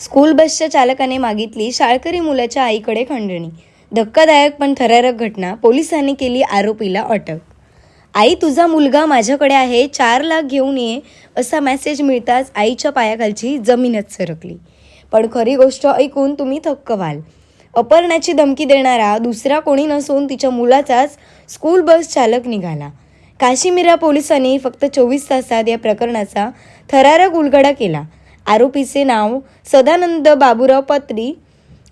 School बसच्या चालकाने मागितली शाळकरी मुलाच्या आईकडे खंडणी. धक्कादायक पण थरारक घटना. पोलिसांनी केली आरोपीला अटक. आई तुझा मुलगा माझ्याकडे आहे. चार लाख घेऊन ये. असा मेसेज मिळताच आईच्या पायाखालची जमीनच सरकली. पण खरी गोष्ट ऐकून तुम्ही थक्क व्हाल. अपहरणाची धमकी देणारा दुसरा कोणी नसून तिच्या मुलाचाच स्कूल बस चालक निघाला. काशीमिरा पोलिसांनी फक्त चोवीस तासात या प्रकरणाचा थरारक उलगडा केला. आरोपीचे नाव सदानंद बाबूराव पत्री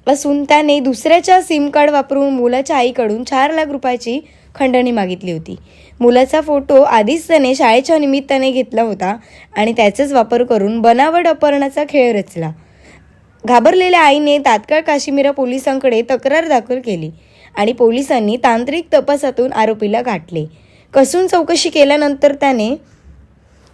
असून त्याने दुसऱ्याच्या सिम कार्ड वापरून मुलाच्या आईकडून चार लाख रुपयाची खंडणी मागितली होती. मुलाचा फोटो आधीच त्याने शाळेच्या निमित्ताने घेतला होता आणि त्याचाच वापर करून बनावट अपहरणाचा खेळ रचला. घाबरलेल्या आईने तात्काळ काश्मीरा पोलिसांकडे तक्रार दाखल केली आणि पोलिसांनी तांत्रिक तपासातून आरोपीला गाठले. कसून चौकशी केल्यानंतर त्याने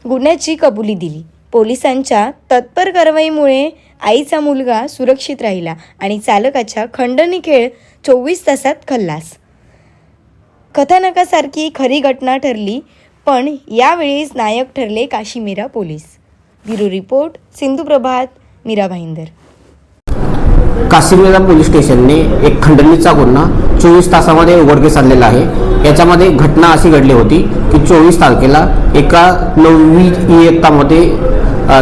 गुन्ह्याची कबुली दिली. पोलिसांच्या तत्पर कारवाईमुळे आईचा मुलगा सुरक्षित राहिला आणि चालकाच्या खंडणी खेळ चोवीस तासात खल्लास. कथानकासारखी खरी घटना ठरली पण यावेळीच नायक ठरले Kashimira police. Bureau report Sindhu Prabhat Mira Bhayandar. Kashimira police स्टेशनने एक खंडणीचा गुन्हा चोवीस तासामध्ये उघडकीस आणलेला आहे. याच्यामध्ये घटना अशी घडली होती की चोवीस तारखेला एका नववी इयत्तामध्ये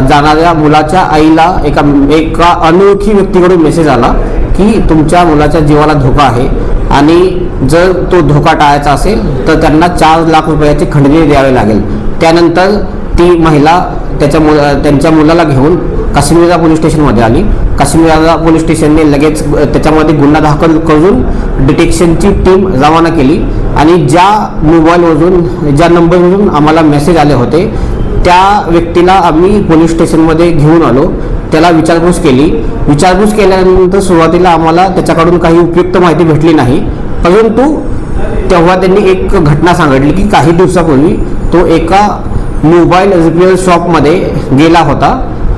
जाणाऱ्या मुलाच्या आईला एका एका अनोळखी व्यक्तीकडून मेसेज आला की तुमच्या मुलाच्या जीवाला धोका आहे आणि जर तो धोका टाळायचा असेल तर त्यांना चार लाख रुपयाची खंडणी द्यावी लागेल. त्यानंतर ती महिला त्याच्या मुला त्यांच्या मुलाला घेऊन काश्मीरा पोलीस स्टेशनमध्ये आली. काश्मीरा पोलीस स्टेशनने लगेच त्याच्यामध्ये गुन्हा दाखल करून डिटेक्शनची टीम रवाना केली. आणि ज्या मोबाईलवरून ज्या नंबरवरून आम्हाला मेसेज आले होते त्या व्यक्तीला आम्ही पोलीस स्टेशनमध्ये घेऊन आलो. त्याला विचारपूस केली. विचारपूस केल्यानंतर सुरुवातीला आम्हाला त्याच्याकडून काही उपयुक्त माहिती भेटली नाही. परंतु तेव्हा त्यांनी एक घटना सांगितली की काही दिवसापूर्वी तो एका मोबाईल रिपेअर शॉपमध्ये गेला होता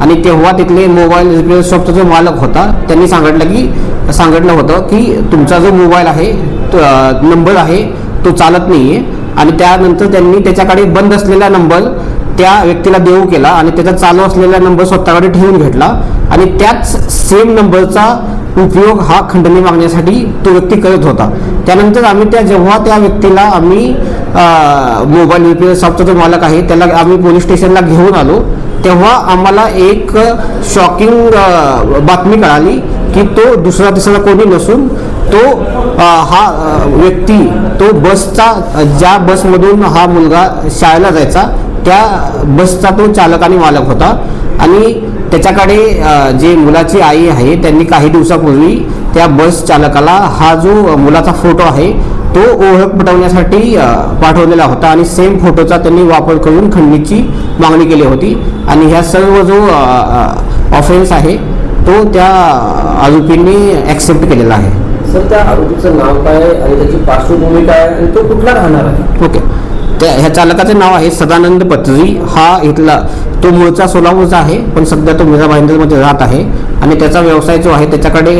आणि तेव्हा तिथले मोबाईल रिपेअर शॉपचा जो मालक होता त्यांनी सांगितलं की सांगितलं होतं की तुमचा जो मोबाईल आहे नंबर आहे तो चालत नाही आहे आणि त्यानंतर त्यांनी त्याच्याकडे बंद असलेला नंबर त्या व्यक्तीला देऊ केला आणि त्याचा चालू असलेला नंबर स्वतःकडे ठेवून घेतला आणि त्याच सेम नंबरचा उपयोग हा खंडणी मागण्यासाठी तो व्यक्ती करत होता. त्यानंतर आम्ही त्या जेव्हा त्या व्यक्तीला आम्ही मोबाईल रिपेअर शॉपचा जो मालक आहे त्याला आम्ही पोलीस स्टेशनला घेऊन आलो तेव्हा आम्हाला एक शॉकिंग बातमी कळाली की तो दुसरा तिसरा कोणी नसून तो हा व्यक्ती तो बसचा ज्या बसमधून हा मुलगा शाळेला जायचा त्या बसचा तो चालक आणि मालक होता. आणि त्याच्याकडे जे मुलाची आई आहे त्यांनी काही दिवसापूर्वी त्या बस चालकाला हा जो मुलाचा फोटो आहे तो ओळख पटवण्यासाठी पाठवलेला होता. आणि सेम फोटोचा त्यांनी वापर करून खंडणीची मागणी केली होती. आणि ह्या सर्व जो ऑफेन्स आहे तो त्या आरोपींनी ॲक्सेप्ट केलेला आहे. सर त्या आरोपीचं नाव काय आणि त्याची पार्श्वभूमी काय आहे आणि तो कुठला राहणार आहे? ओके. त्या ह्या चालकाचे नाव आहे सदानंद पत्री. हा इथला तो मूळचा सोलापूरचा आहे पण सध्या तो मीरा भाईंदरमध्ये राहत आहे. आणि त्याचा व्यवसाय जो आहे त्याच्याकडे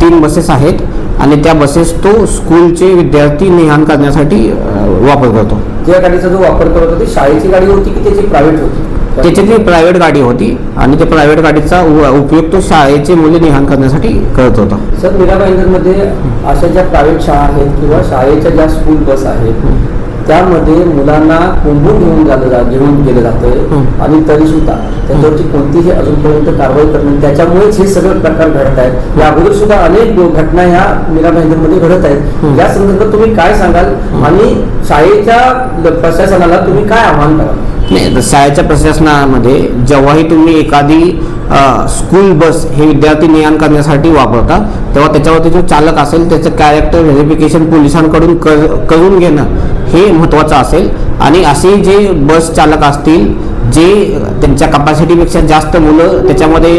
तीन बसेस आहेत. आणि त्या बसेस तो स्कूलचे विद्यार्थी नेहान करण्यासाठी वापर करतो. ज्या गाडीचा जो वापर करत होता ती शाळेची गाडी होती की त्याची प्रायव्हेट होती? त्याची ती प्रायव्हेट गाडी होती. आणि त्या प्रायव्हेट गाडीचा उपयोग तो शाळेचे मुले नेहान करण्यासाठी करत होता. सर मीरा मध्ये अशा ज्या प्रायव्हेट शाळा आहेत किंवा शाळेच्या ज्या स्कूल बस आहेत त्यामध्ये मुलांना कोंबून घेऊन झालं जा घेऊन गेलं जातं. आणि तरी सुद्धा त्याच्यावरची कोणतीही अजूनपर्यंत कारवाई करणं त्याच्यामुळेच हे सगळे प्रकार घडत आहेत. या अगोदर सुद्धा अनेक घटना ह्या मीरा मध्ये घडत आहेत. या संदर्भात तुम्ही काय सांगाल? आणि शाळेच्या प्रशासनाला तुम्ही काय आव्हान कराल? नाही तर शाळेच्या प्रशासनामध्ये जेव्हाही तुम्ही एखादी स्कूल बस हे विद्यार्थी नियान करण्यासाठी वापरता तेव्हा त्याच्यावरती जो चालक असेल त्याचं कॅरेक्टर व्हेरिफिकेशन पोलिसांकडून कर करून घेणं हे महत्त्वाचं असेल. आणि असे जे बस चालक असतील जे त्यांच्या कपॅसिटीपेक्षा जास्त मुलं त्याच्यामध्ये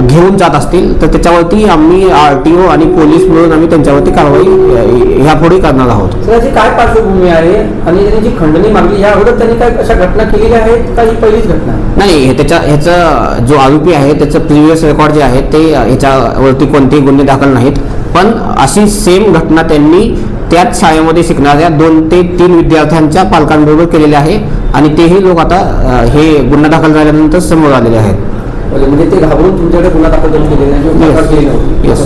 घेऊन जात असतील तर त्याच्यावरती आम्ही आर टी ओ आणि पोलीस मिळून आम्ही त्यांच्यावरती कारवाई ह्यापुढे करणार आहोत. तर याची काय पार्श्वभूमी आहे? आणि त्यांनी जी खंडणी मागली या अगोदर त्यांनी काय अशा घटना केलेल्या आहेत का ही पहिलीच घटना नाही हे त्याच्या ह्याचा जो आरोपी आहे त्याचं प्रिव्हियस रेकॉर्ड जे आहे ते ह्याच्यावरती कोणतेही गुन्हे दाखल नाहीत. पण अशी सेम घटना त्यांनी त्याच शाळेमध्ये शिकणाऱ्या दोन ते तीन विद्यार्थ्यांच्या पालकांबरोबर केलेली आहे. आणि तेही लोक आता हे गुन्हा दाखल झाल्यानंतर समोर आलेले आहेत. म्हणजे ते घाबरून तुमच्याकडे गुन्हा दाखल करून केलेला नव्हती येस